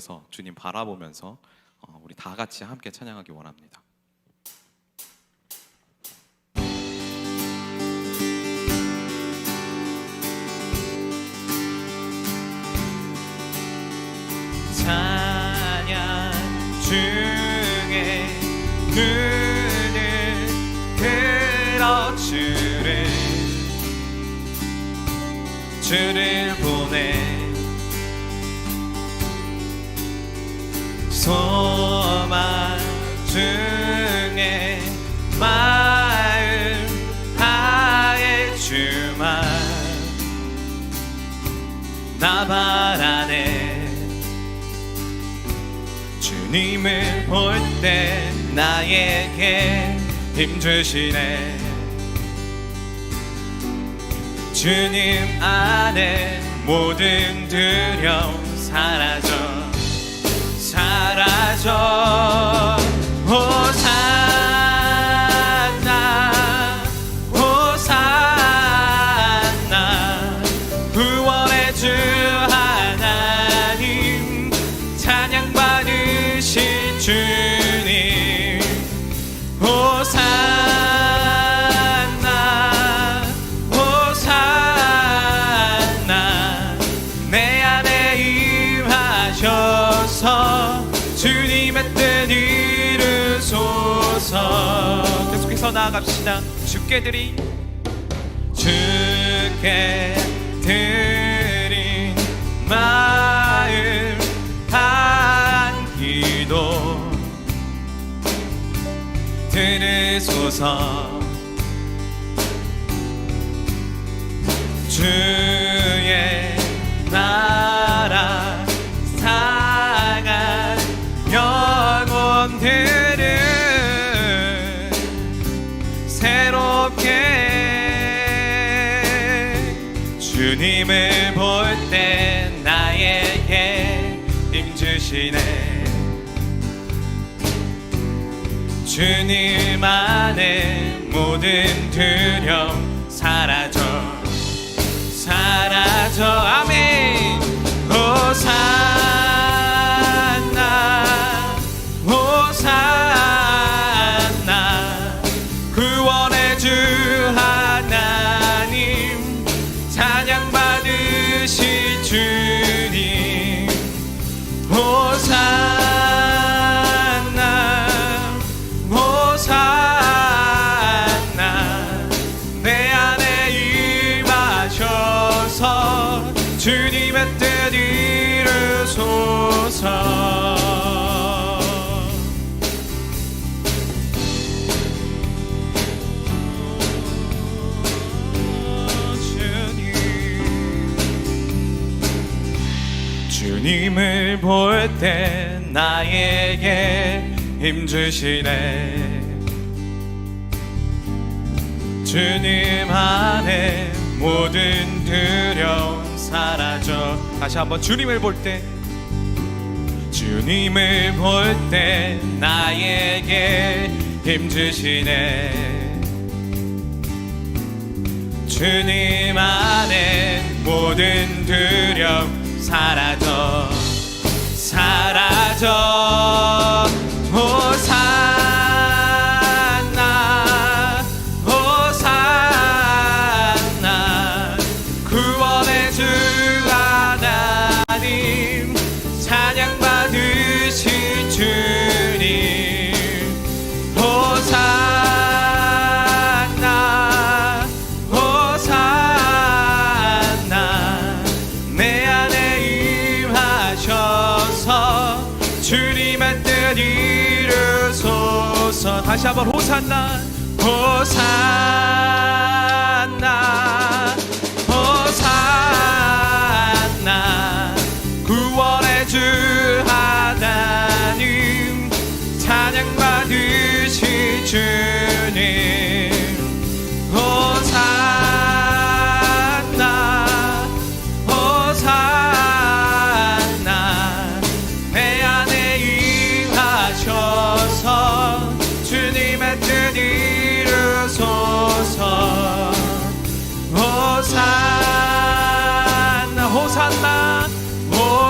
서 주님 바라보면서 어, 우리 다 같이 함께 찬양하기 원합니다. 중에 눈을 들어 주를 주를 보내 소망 중에 마음 다해 주만 나 바라네 주님을 볼 때 나에게 힘 주시네. 주님 안에 모든 두려움 사라져 사라져. 호산나 호산나. 구원의 주 하나님 찬양 받으신 주 이루소서. 계속해서 나아갑시다. 주께 드린 주께 드린 마음 한 기도. 들으소서. 주 주님을 볼 때 나에게 힘 주시네. 주님 안에 모든 두려움 사라 주님의 뜻 이루소서. 주님. 주님을 볼 때 나에게 힘 주시네. 주님 안에 모든 두려움 사라져. 다시 한번 주님을 볼 때. 주님을 볼 때 나에게 힘 주시네. 주님 안에 모든 두려움 사라져 다시 한번 호산나 호산나 호산나. 구원의 주 하나님 찬양 받으실 주 Oh.